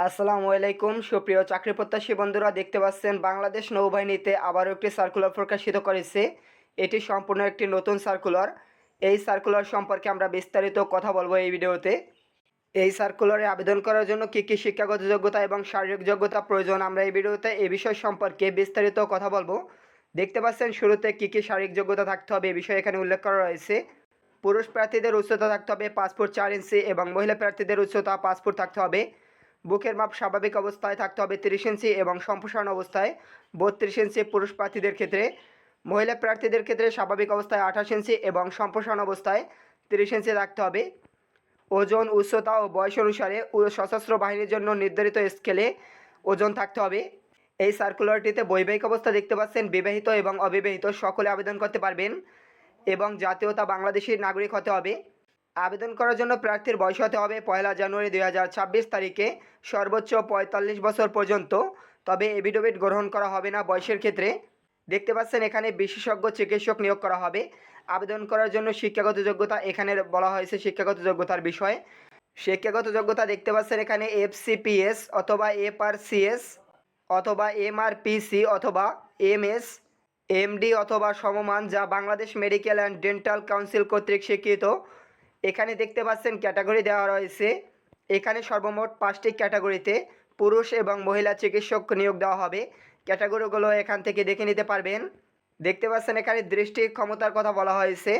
আসসালামু আলাইকুম। সুপ্রিয় চাকরি প্রত্যাশী বন্ধুরা, দেখতে পাচ্ছেন বাংলাদেশ নৌবাহিনীতে আবারও একটি সার্কুলার প্রকাশিত করেছে। এটি সম্পূর্ণ একটি নতুন সার্কুলার এই সার্কুলার সম্পর্কে আমরা বিস্তারিত কথা বলব এই ভিডিওতে। এই সার্কুলারে আবেদন করার জন্য কী কী শিক্ষাগত যোগ্যতা এবং শারীরিক যোগ্যতা প্রয়োজন আমরা এই ভিডিওতে এই বিষয় সম্পর্কে বিস্তারিত কথা বলব। দেখতে পাচ্ছেন, শুরুতে কী কী শারীরিক যোগ্যতা থাকতে হবে এই বিষয়ে এখানে উল্লেখ করা রয়েছে। পুরুষ প্রার্থীদের উচ্চতা থাকতে হবে পাসপোর্ট চার ইঞ্চি এবং মহিলা প্রার্থীদের উচ্চতা পাসপোর্ট থাকতে হবে। বুকের মাপ স্বাভাবিক অবস্থায় থাকতে হবে তিরিশ ইঞ্চি এবং সম্প্রসারণ অবস্থায় বত্রিশ ইঞ্চি পুরুষ প্রার্থীদের ক্ষেত্রে। মহিলা প্রার্থীদের ক্ষেত্রে স্বাভাবিক অবস্থায় আঠাশ ইঞ্চি এবং সম্প্রসারণ অবস্থায় তিরিশ ইঞ্চি রাখতে হবে। ওজন, উচ্চতা ও বয়স অনুসারে সশস্ত্র বাহিনীর জন্য নির্ধারিত স্কেলে ওজন থাকতে হবে। এই সার্কুলারটিতে বৈবাহিক অবস্থা দেখতে পাচ্ছেন, বিবাহিত এবং অবিবাহিত সকলে আবেদন করতে পারবেন এবং জাতীয়তা বাংলাদেশের নাগরিক হতে হবে। আবেদন করার জন্য প্রার্থীর বয়স হতে হবে পয়লা জানুয়ারি দুই হাজার ছাব্বিশ তারিখে। সর্বোচ্চ পঁয়তাল্লিশ বছর পর্যন্ত। তবে এভিডোভিট গ্রহণ করা হবে না বয়সের ক্ষেত্রে। দেখতে পাচ্ছেন, এখানে বিশেষজ্ঞ চিকিৎসক নিয়োগ করা হবে। আবেদন করার জন্য শিক্ষাগত যোগ্যতা এখানে বলা হয়েছে শিক্ষাগত যোগ্যতার বিষয়ে। শিক্ষাগত যোগ্যতা দেখতে পাচ্ছেন, এখানে এফসিপিএস অথবা এফআরসিএস অথবা এমআরপিসি অথবা এমএস, এমডি অথবা সমমান, যা Bangladesh medical and dental council কর্তৃক স্বীকৃত। এখানে দেখতে পাচ্ছেন ক্যাটাগরি দেওয়া রয়েছে। এখানে সর্বমোট পাঁচটি ক্যাটাগরিতে পুরুষ এবং মহিলা চিকিৎসক নিয়োগ দেওয়া হবে। ক্যাটাগরিগুলো এখান থেকে দেখে নিতে পারবেন। দেখতে পাচ্ছেন এখানে দৃষ্টি ক্ষমতার কথা বলা হয়েছে।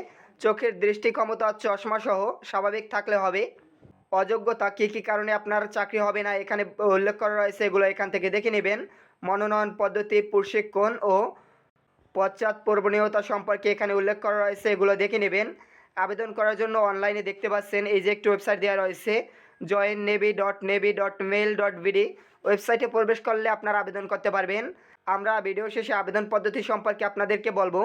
চোখের দৃষ্টি ক্ষমতা, চশমা সহ স্বাভাবিক থাকলে হবে। অযোগ্যতা কী কী কারণে আপনার চাকরি হবে না এখানে উল্লেখ করা রয়েছে, এগুলো এখান থেকে দেখে নেবেন। মনোনয়ন পদ্ধতি, প্রশিক্ষণ ও পশ্চাৎ সম্পর্কে এখানে উল্লেখ করা রয়েছে, এগুলো দেখে নেবেন। আবেদন করার জন্য অনলাইনে দেখতে পাচ্ছেন, এই যে একটি ওয়েবসাইট দেওয়া রয়েছে join navy dot navy dot mail dot BD ওয়েবসাইটে প্রবেশ করলে আপনারা আবেদন করতে পারবেন। আমরা ভিডিও শেষে আবেদন পদ্ধতি সম্পর্কে আপনাদেরকে বলব।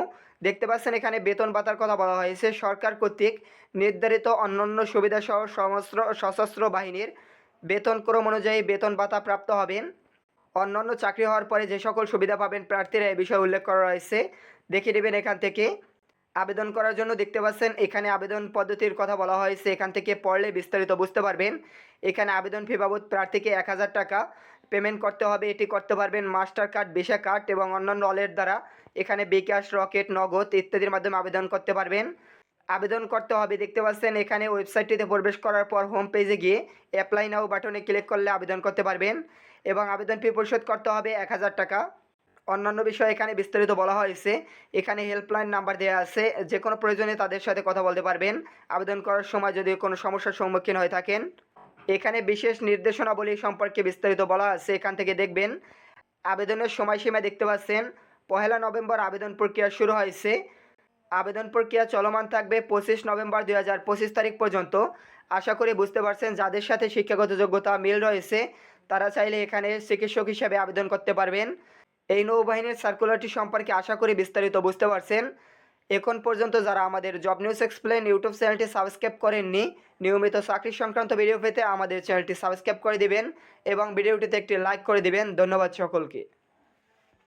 দেখতে পাচ্ছেন, এখানে বেতন ভাতার কথা বলা হয়েছে। সরকার কর্তৃক নির্ধারিত অন্যান্য সুবিধাসহ সমস্ত সশস্ত্র বাহিনীর বেতন ক্রম অনুযায়ী বেতন ভাতা প্রাপ্ত হবেন। অন্যান্য চাকরি হওয়ার পরে যে সকল সুবিধা পাবেন প্রার্থীরা এ বিষয়ে উল্লেখ করা রয়েছে। দেখে নেবেন এখান থেকে। আবেদন করার জন্য দেখতে পাচ্ছেন, এখানে আবেদন পদ্ধতির কথা বলা হয়েছে। এখান থেকে পড়লে বিস্তারিত বুঝতে পারবেন। এখানে আবেদন ফি বাবদ প্রার্থীকে এক হাজার টাকা পেমেন্ট করতে হবে। এটি করতে পারবেন মাস্টার কার্ড, ভিসা কার্ড এবং অন্যান্য অলের দ্বারা। এখানে বিকাশ, রকেট, নগদ ইত্যাদির মাধ্যমে আবেদন করতে পারবেন। আবেদন করতে হবে, দেখতে পাচ্ছেন, এখানে ওয়েবসাইটটিতে প্রবেশ করার পর হোম পেজে গিয়ে অ্যাপ্লাই নাও বাটনে ক্লিক করলে আবেদন করতে পারবেন এবং আবেদন ফি পরিশোধ করতে হবে এক হাজার টাকা। অন্যান্য বিষয় এখানে বিস্তারিত বলা হয়েছে। এখানে হেল্পলাইন নাম্বার দেওয়া আছে। যে কোনো প্রয়োজনে তাদের সাথে কথা বলতে পারবেন। আবেদন করার সময় যদি কোনো সমস্যার সম্মুখীন হয়ে থাকেন। এখানে বিশেষ নির্দেশনাবলী সম্পর্কে বিস্তারিত বলা আছে। এখান থেকে দেখবেন, আবেদনের সময়সীমা দেখতে পাচ্ছেন। পহেলা নভেম্বর আবেদন প্রক্রিয়া শুরু হয়েছে। আবেদন প্রক্রিয়া চলমান থাকবে পঁচিশ নভেম্বর দুই হাজার পঁচিশ তারিখ পর্যন্ত। আশা করি বুঝতে পারছেন, যাদের সাথে শিক্ষাগত যোগ্যতা মিল রয়েছে, তারা চাইলে এখানে চিকিৎসক হিসাবে আবেদন করতে পারবেন। এই নৌবাহিনীর সার্কুলারটি সম্পর্কে আশা করি বিস্তারিত বুঝতে পারছেন। এখন পর্যন্ত যারা আমাদের জব নিউজ এক্সপ্লেন ইউটিউব চ্যানেলটি সাবস্ক্রাইব করেননি, নিয়মিত চাকরি সংক্রান্ত ভিডিও পেতে আমাদের চ্যানেলটি সাবস্ক্রাইব করে দিবেন এবং ভিডিওটিতে একটি লাইক করে দিবেন। ধন্যবাদ সকলকে।